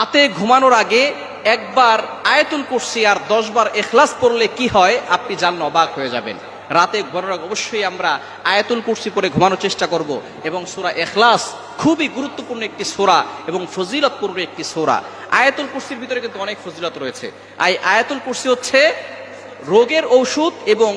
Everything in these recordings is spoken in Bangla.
রাতে ঘুমানোর আগে একবার আয়াতুল কুরসি আর দশ বার এখলাস পড়লে কি হয় আপনি জানলে অবাক হয়ে যাবেন। রাতে ঘুমানোর আগে অবশ্যই আমরা আয়াতুল কুরসি পরে ঘুমানোর চেষ্টা করব এবং সুরা এখলাস খুবই গুরুত্বপূর্ণ একটি সোরা এবং ফজিলতপূর্ণ একটি সোরা। আয়াতুল কুরসির ভিতরে কিন্তু অনেক ফজিলত রয়েছে। আই আয়াতুল কুরসি হচ্ছে রোগের ঔষধ এবং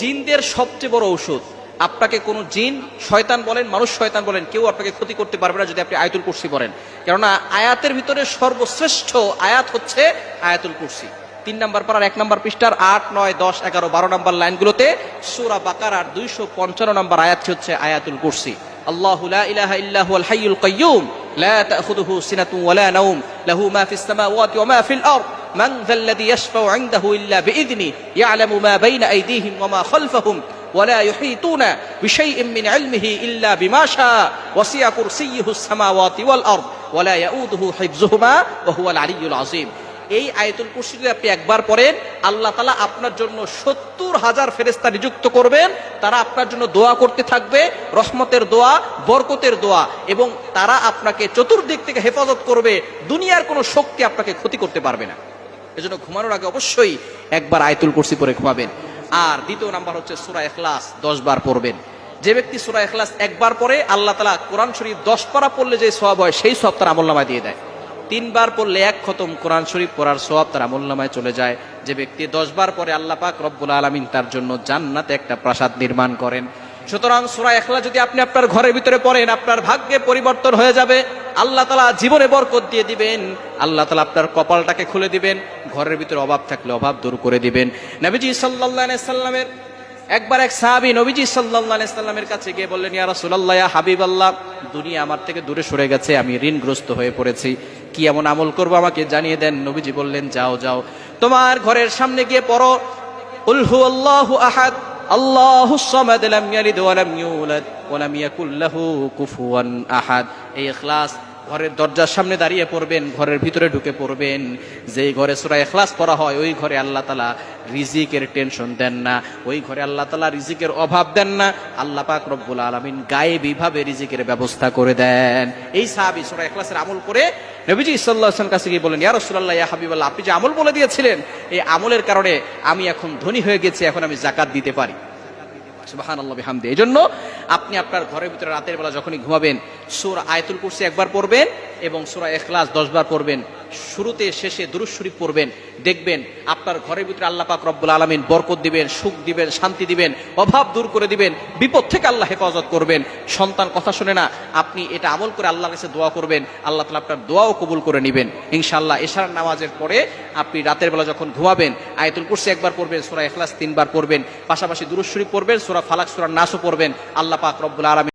জিনদের সবচেয়ে বড় ঔষধ। আপনাকে কোনো জিন শয়তান বলেন, মানুষ শয়তান বলেন, কেউ আপনাকে ক্ষতি করতে পারবে না যদি আপনি আয়াতুল কুরসি বলেন কেননা আয়াতের ভিতরে সর্বশ্রেষ্ঠ আয়াত হচ্ছে আয়াতুল কুরসি। তিন নম্বর পাড়ার এক নম্বর পৃষ্ঠার আট, নয়, দশ, এগারো, বারো নাম্বার লাইনগুলোতে সুরা বাকার আর দুইশো পঞ্চান্ন নম্বর আয়াত হচ্ছে আয়াতুল কুরসি। আল্লাহ ইলাহা ইল্লাহুল হাইয়ুল কাইয়ুম, লা তাখুদুহু সিনাতুন ওয়ালা নাওম, লাহু মা ফিস সামাওয়াতি ওয়া মা ফিল আরদ, মান যাল্লাযী ইয়াশফাউ ইনদাহু ইল্লা বিইذনি ইয়ালামু মা বাইনা আইদিহিম ওয়া মা খালফাহুম। ওয়ালা ইউহিতুনা বিশাইইম মিন ইলমিহি ইল্লা বিমা শা ওয়াসিয়া কুরসিয়্যুহু সামাওয়াতি ওয়াল আরদ, ওয়ালা ইয়াউদুহু হিফযুহুমা, ওয়া হুয়াল আলিয়্যুল আযীম। এই আয়তুল কুরসি আপনি একবার পড়েন, আল্লাহ তালা আপনার জন্য সত্তর হাজার ফেরেস্তা নিযুক্ত করবেন, তারা আপনার জন্য দোয়া করতে থাকবে, রহমতের দোয়া, বরকতের দোয়া, এবং তারা আপনাকে চতুর্দিক থেকে হেফাজত করবে, দুনিয়ার কোনো শক্তি আপনাকে ক্ষতি করতে পারবে না। এজন্য ঘুমানোর আগে অবশ্যই একবার আয়তুল কুরসি পরে ঘুমাবেন। আর দ্বিতীয় নাম্বার হচ্ছে সুরা এখলাস দশ বার পড়বেন। যে ব্যক্তি সুরা এখলাস একবার পরে আল্লাহ তালা কোরআন শরীফ দশ পারা পড়লে যে সব হয়, সেই সব তার আমল্লামায় দিয়ে দেয়। তিনবার পড়লে এক খতম কোরআন শরীফ পড়ার সব তার আমল্লামায় চলে যায়। যে ব্যক্তি দশ বার পরে আল্লাহ পাক রব্বুল আলমিন তার জন্য জান্নাতে একটা প্রাসাদ নির্মাণ করেন। সুতরাং সুরা এখলা যদি আপনি আপনার ঘরের ভিতরে পড়েন, আপনার ভাগ্যে পরিবর্তন হয়ে যাবে। আল্লাহ তালা জীবনে বরকত দিয়ে দিবেন, আল্লাহ তালা আপনার কপালটাকে খুলে দিবেন, ঘরের ভিতরে অভাব থাকলে অভাব দূর করে দিবেন। নবীজি সাল্লাহ সাল্লামের, একবার এক সাহাবি নবীজি সাল্লাহ সাল্লামের কাছে গিয়ে বললেন, ইয়া রাসূলুল্লাহ হাবিব আল্লাহ দুনিয়া আমার থেকে দূরে সরে গেছে, আমি ঋণগ্রস্ত হয়ে পড়েছি। কি এমন আমল করব আমাকে জানিয়ে দেন? নবীজি বললেন, যাও যাও। তোমার ঘরের সামনে গিয়ে পড়ো। উল্হু আল্লাহু আহাদ। আল্লাহু সামাদ লাম ইয়ালিদ ওয়া লাম ইউলাদ আহাদ। এই ইখলাস ঘরের দরজার সামনে দাঁড়িয়ে পড়বেন, ঘরের ভিতরে ঢুকে পড়বেন। যেই ঘরে সূরা ইখলাস পড়া হয়, ওই ঘরে আল্লাহ তাআলা রিজিকের টেনশন দেন না। ওই ঘরে আল্লাহ তাআলা রিজিকের অভাব দেন না। আল্লাহ পাক রব্বুল আলামিন গায়েবী ভাবে রিজিকের ব্যবস্থা করে দেন। এই সাহাবী সূরা ইখলাসের আমল করে নবীজি ইসাল্লাহসান কাছে গিয়ে বলেন ইয়া রাসূলুল্লাহ, ইয়া হাবিবাল্লাহ, আপনি যে আমল বলে দিয়েছিলেন, এই আমলের কারণে আমি এখন ধনী হয়ে গেছি, এখন আমি জাকাত দিতে পারি। এই জন্য আপনি আপনার ঘরের ভিতরে রাতের বেলা যখনই ঘুমাবেন, সুর আয়তুল কুরসি একবার পড়বেন এবং সুরা এখলাস দশবার পড়বেন, শুরুতে শেষে দুরুজ শরীফ পড়বেন, দেখবেন আপনার ঘরের ভিতরে আল্লাহ পাক রব্বুল আলমিন বরকত দিবেন, সুখ দিবেন, শান্তি দিবেন, অভাব দূর করে দিবেন, বিপদ থেকে আল্লাহ হেফাজত করবেন। সন্তান কথা শুনে না, আপনি এটা আমল করে আল্লাহর কাছে দোয়া করবেন, আল্লাহ তালা আপনার দোয়াও কবুল করে নেবেন। ইনশাআল্লাহ এশার নামাজের পরে আপনি রাতের বেলা যখন ঘুমাবেন, আয়তুল কুরসি একবার পড়বেন, সুরা এখলাস তিনবার পড়বেন, পাশাপাশি দুরুজ শরীফ পড়বেন, সুরা ফালাক, সুরা নাসও পড়বেন, আল্লাহ পাক রব্বুল আলমিন